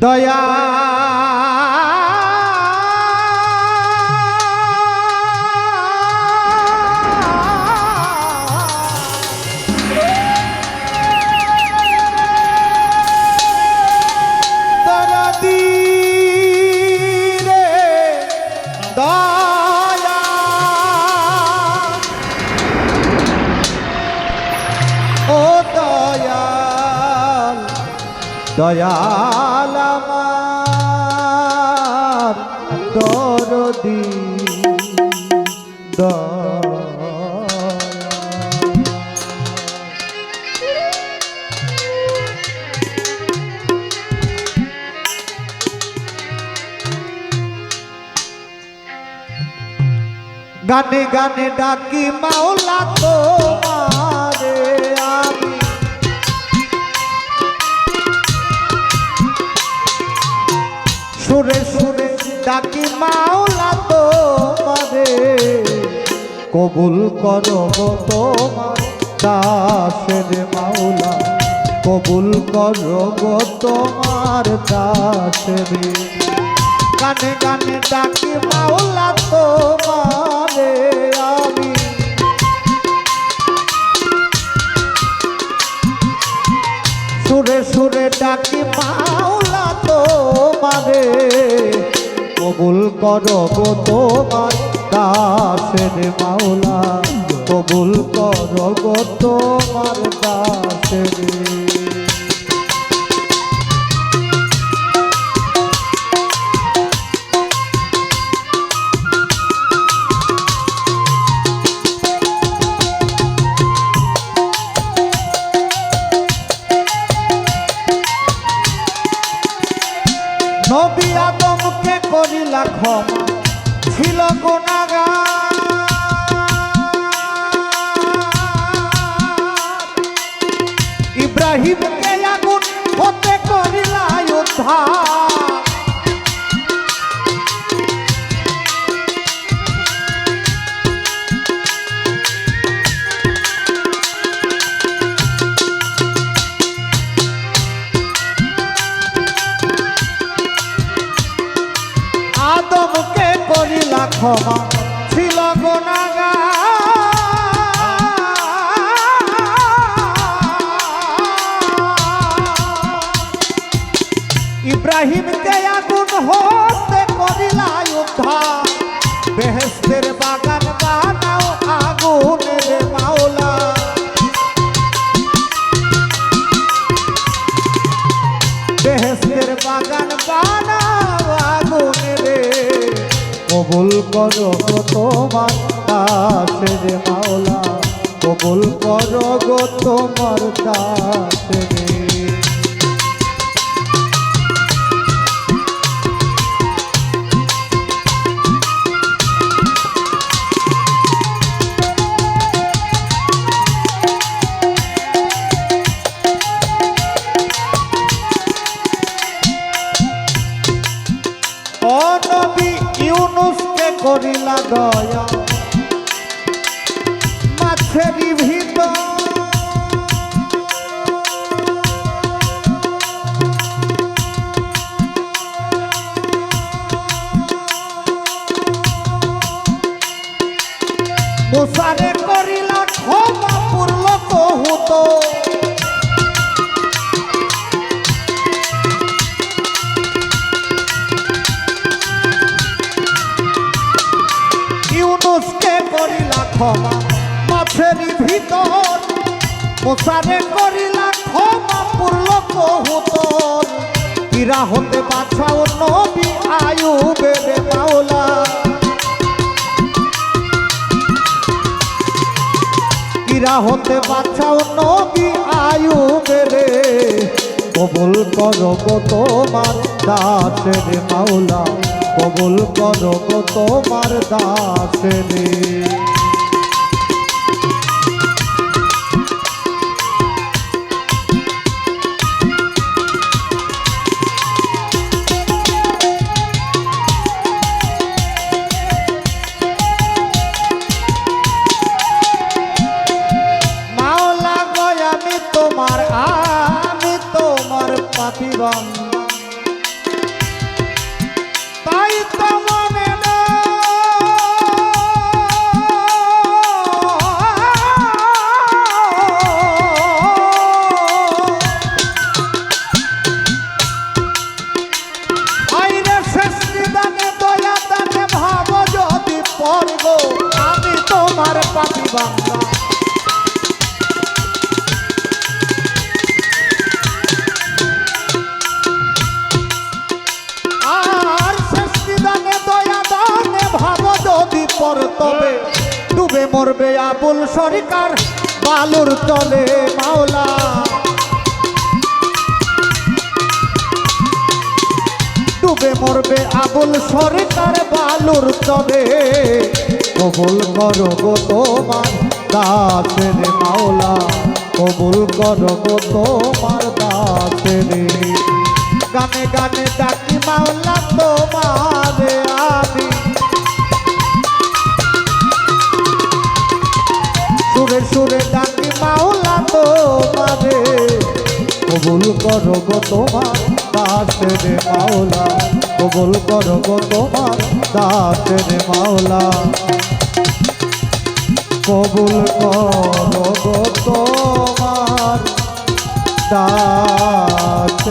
দয়া দয়াল আমার দরদি দয়াল। গানে গানে ডাকি মাওলা তোমারে। ডাকি মাওলা তোমারে। কবুল করো তোমার দাসের মাওলা। কবুল করো তোমার দাসের। গানে গানে ডাকি মাওলা তোমারে আমি। সুরে সুরে ডাকি মাওলা কবুল করো গো তোমার দাসের মাওলা। কবুল করো গো তোমার দাসের ছিল গুণাগা ইব্রাহিমকে আগুন হতে করিলা উদ্ধার ক্ষমা ছিল গোনাগা ইব্রাহিমকে আগুন হতে করিলা উদ্ধার। বেহেস্তের বাগান বানাও করো তোমার কাছে রে মাওলা কবুল করো গো তোমার কাছে রে। ইউনুসকে করিলা দয়া। মাছের ভিতর ক্ষমা মাছেরই ভিতর। মোসারে করিলা ক্ষমা পূর্ণ কহুতর কিরা হতে বাছাও নবী আয়ু বেবে মাওলা। কিরা হতে বাছাও নবী আয়ু বেবে কবুল করো গো তোমার দাসের মাওলা। কবুল করো গো তোমার দাসের। পাপিবাম আই তো মনে দয়া দানে ভাব যদি পড়ব আমি তোমার পাপি বান্দা। পর তবে, ডুবে মরবে আবুল সরকার, বালুর তলে মাওলা। ডুবে মরবে আবুল সরকার, বালুর তবে কবুল করো গো তোমার দাসের মাওলা, কবুল করো গো তোমার দাসের। গানে গানে ডাকি মাওলা তোমার। সুরে ডাকি মাওলা তোমারে। কবুল করো গো তোমার দাসের মাওলা। কবুল করো গো তোমার দাসের মাওলা। কবুল করো গো তোমার দাস